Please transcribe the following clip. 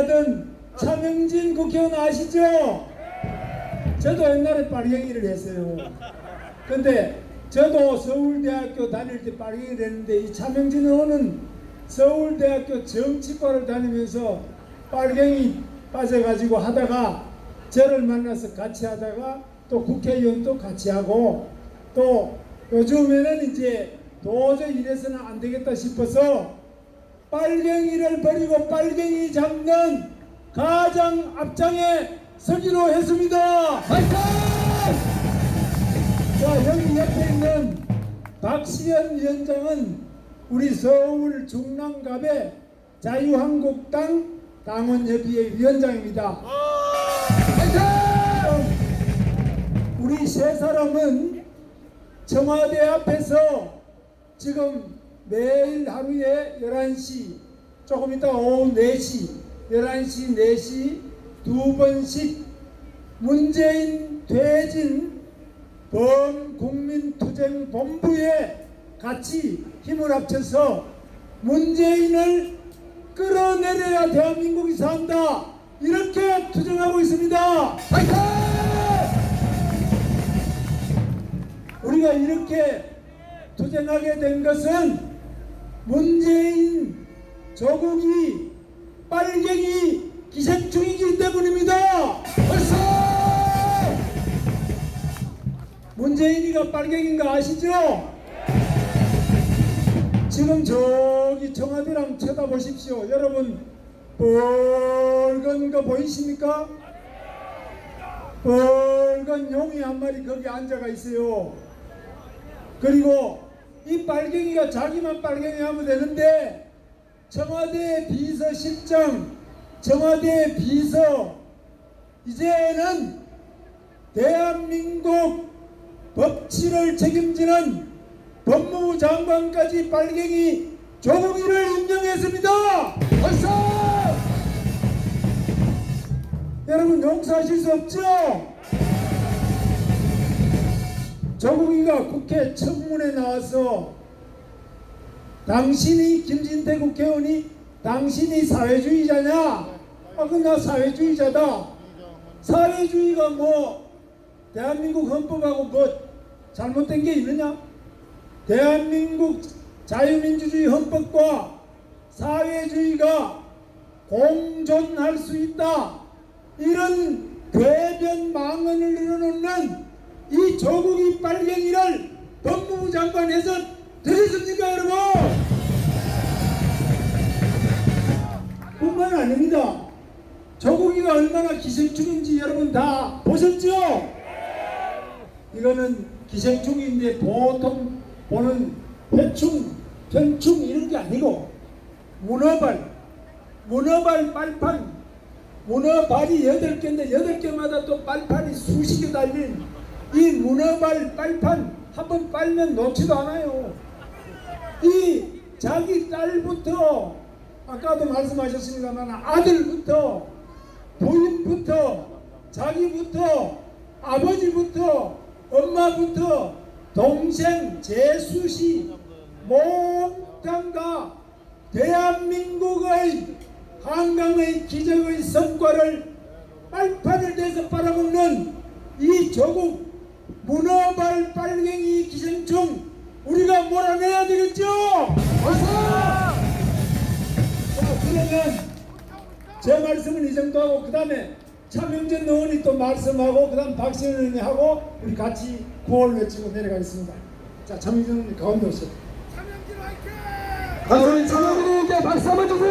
하던 차명진 국회의원 아시죠? 저도 옛날에 빨갱이를 했어요. 근데 저도 서울대학교 다닐 때 빨갱이를 했는데 이 차명진 의원은 서울대학교 정치과를 다니면서 빨갱이 빠져가지고 하다가 저를 만나서 같이 하다가 또 국회의원도 같이 하고 또 요즘에는 이제 도저히 이래서는 안 되겠다 싶어서 빨갱이를 버리고 빨갱이 잡는 가장 앞장에 서기로 했습니다. 파이팅! 자 여기 옆에 있는 박시현 위원장은 우리 서울 중랑갑의 자유한국당 당원협의회 위원장입니다. 파이팅! 우리 세 사람은 청와대 앞에서 지금 매일 하루에 11시 조금 이따 오후 4시 11시 4시 두 번씩 문재인 퇴진 범국민투쟁본부에 같이 힘을 합쳐서 문재인을 끌어내려야 대한민국이 산다 이렇게 투쟁하고 있습니다. 파이팅! 우리가 이렇게 투쟁하게 된 것은 문재인 조국이 빨갱이 기생충이기 때문입니다. 벌써 문재인이가 빨갱인가 아시죠? 지금 저기 청와대랑 쳐다보십시오. 여러분 빨간 거 보이십니까? 빨간 용이 한 마리 거기 앉아가 있어요. 그리고 이 빨갱이가 자기만 빨갱이 하면 되는데 청와대 비서실장, 청와대 비서 이제는 대한민국 법치를 책임지는 법무부 장관까지 빨갱이 조국이를 임명했습니다. 벌써 여러분 용서하실 수 없죠? 조국이가 국회 청문회 나와서 당신이 김진태 국회의원이 당신이 사회주의자냐? 아, 그나 사회주의자다. 사회주의가 뭐 대한민국 헌법하고 뭐 잘못된 게 있느냐? 대한민국 자유민주주의 헌법과 사회주의가 공존할 수 있다. 이런 괴변 망언을 늘어놓는 이 조국이 빨갱이를 법무부 장관에서 되겠습니까 여러분? 뿐만 아닙니다. 조국이가 얼마나 기생충인지 여러분 다 보셨죠? 이거는 기생충인데 보통 보는 회충, 편충 이런 게 아니고 문어발, 문어발 빨판, 문어발이 여덟 개인데 여덟 개마다 또 빨판이 수십 개 달린 이 문어발 빨판 한번 빨면 놓지도 않아요. 이 자기 딸부터 아까도 말씀하셨습니다만 아들부터 부인부터 자기부터 아버지부터 엄마부터 동생 재수씨 몽땅 다 대한민국의 한강의 기적의 성과를 빨판을 대서 빨아먹는 이 조국 문어발 빨갱이 기생충 우리가 몰아내야 되겠죠? 어서! 자 그러면 제 말씀은 이 정도 하고 그 다음에 차명진 의원이 또 말씀하고 그 다음 박시현 의원이 하고 우리 같이 구호를 외치고 내려가겠습니다. 자 차명진 의원님 가운데 오세요. 감사합니다. 박수 한번 주세요.